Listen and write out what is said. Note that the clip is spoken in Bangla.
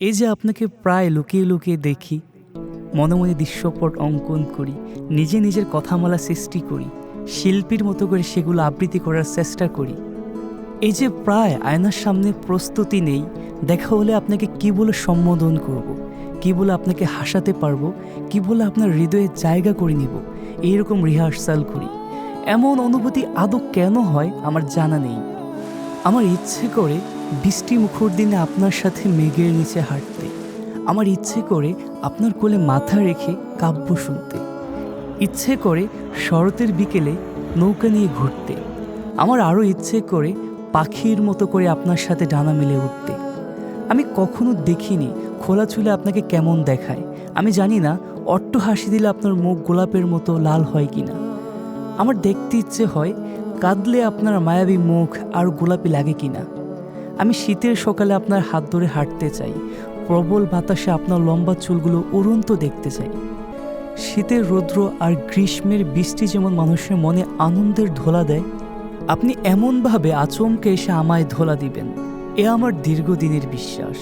এই যে আপনাকে প্রায় লুকিয়ে লুকিয়ে দেখি, মনে মনে দৃশ্যপট অঙ্কন করি, নিজে নিজের কথামালা সৃষ্টি করি, শিল্পীর মতো করে সেগুলো আবৃত্তি করার চেষ্টা করি। এই যে প্রায় আয়নার সামনে প্রস্তুতি নেই, দেখা হলে আপনাকে কি বলে সম্বোধন করব। কি বলে আপনাকে হাসাতে পারব? কি বলে আপনার হৃদয়ে জায়গা করে নেব? এইরকম রিহার্সাল করি। এমন অনুভূতি আদৌ কেন হয় আমার জানা নেই। আমার ইচ্ছে করে বৃষ্টি মুখর দিনে আপনার সাথে মেঘের নিচে হাঁটতে। আমার ইচ্ছে করে আপনার কোলে মাথা রেখে কাব্য শুনতে। ইচ্ছে করে শরতের বিকেলে নৌকা নিয়ে ঘুরতে। আমার আরও ইচ্ছে করে পাখির মতো করে আপনার সাথে ডানা মেলে উঠতে। আমি কখনো দেখিনি খোলা চুলে আপনাকে কেমন দেখায়। আমি জানি না অট্ট হাসি দিলে আপনার মুখ গোলাপের মতো লাল হয় কিনা। আমার দেখতে ইচ্ছে হয় কাঁদলে আপনার মায়াবী মুখ আর গোলাপি লাগে কিনা। আমি শীতের সকালে আপনার হাত ধরে হাঁটতে চাই। প্রবল বাতাসে আপনার লম্বা চুলগুলো উড়ন্ত দেখতে চাই। শীতের রৌদ্র আর গ্রীষ্মের বৃষ্টি যেমন মানুষের মনে আনন্দের ধোলা দেয়, আপনি এমনভাবে আচমকে এসে আমায় ধোলা দিবেন। এ আমার দীর্ঘদিনের বিশ্বাস।